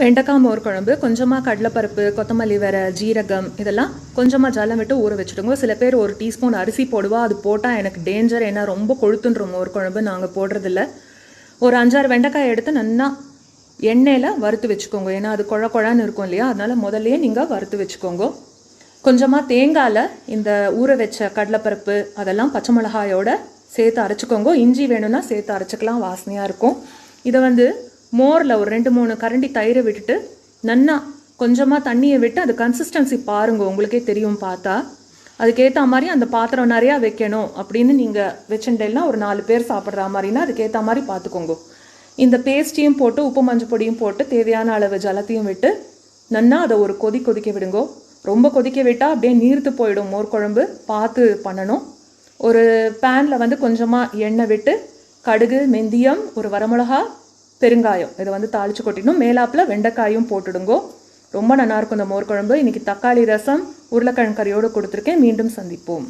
வெண்டைக்காய் மோர் குழம்பு கொஞ்சமாக கடலைப்பருப்பு கொத்தமல்லி வேற ஜீரகம் இதெல்லாம் கொஞ்சமாக ஜலம் விட்டு ஊற வச்சுடுங்க. சில பேர் ஒரு டீஸ்பூன் அரிசி போடுவா அது போட்டால் எனக்கு டேஞ்சர் ஏன்னா ரொம்ப கொழுத்துன்றோம் மோர் குழம்பு நாங்கள் போடுறதில்ல. ஒரு அஞ்சாறு வெண்டைக்காய் எடுத்து நல்லா எண்ணெயில் வறுத்து வச்சுக்கோங்க. ஏன்னா அது குழ குழான்னு இருக்கும் இல்லையா? அதனால் முதல்லையே நீங்கள் வறுத்து வச்சுக்கோங்க. கொஞ்சமாக தேங்காயில் இந்த ஊற வச்ச கடலைப்பருப்பு அதெல்லாம் பச்சை மிளகாயோட சேர்த்து அரைச்சிக்கோங்க. இஞ்சி வேணும்னா சேர்த்து அரைச்சிக்கலாம் வாசனையாக இருக்கும். இதை வந்து மோரில் ஒரு ரெண்டு மூணு கரண்டி தயிரை விட்டுட்டு நன்னா கொஞ்சமாக தண்ணியை விட்டு அது கன்சிஸ்டன்சி பாருங்கள் உங்களுக்கே தெரியும் பார்த்தா. அதுக்கேற்ற மாதிரி அந்த பாத்திரம் நிறையா வைக்கணும் அப்படின்னு நீங்கள் வச்சுட்டேன்னா ஒரு நாலு பேர் சாப்பிட்ற மாதிரினா அதுக்கேற்ற மாதிரி பார்த்துக்கோங்க இந்த பேஸ்ட்டையும் போட்டு உப்பு மஞ்சள் பொடியும் போட்டு தேவையான அளவு ஜலத்தையும் விட்டு நன்னா அதை ஒரு கொதி கொதிக்க விடுங்கோ. ரொம்ப கொதிக்க விட்டால் அப்படியே நீர்த்து போயிடும். மோர் குழம்பு பார்த்து பண்ணணும். ஒரு பேனில் வந்து கொஞ்சமாக எண்ணெய் விட்டு கடுகு மெந்தியம் ஒரு வரமிளகா பெருங்காயம். இதை வந்து தாளித்து கொட்டிடணும். மேலாப்பில் வெண்டைக்காயும் போட்டுடுங்கோ. ரொம்ப நல்லா இருக்கும் இந்த மோர் குழம்பு. இன்னைக்கு தக்காளி ரசம் உருளைக்கிழங்கு கறியோடு கொடுத்துருக்கேன். மீண்டும் சந்திப்போம்.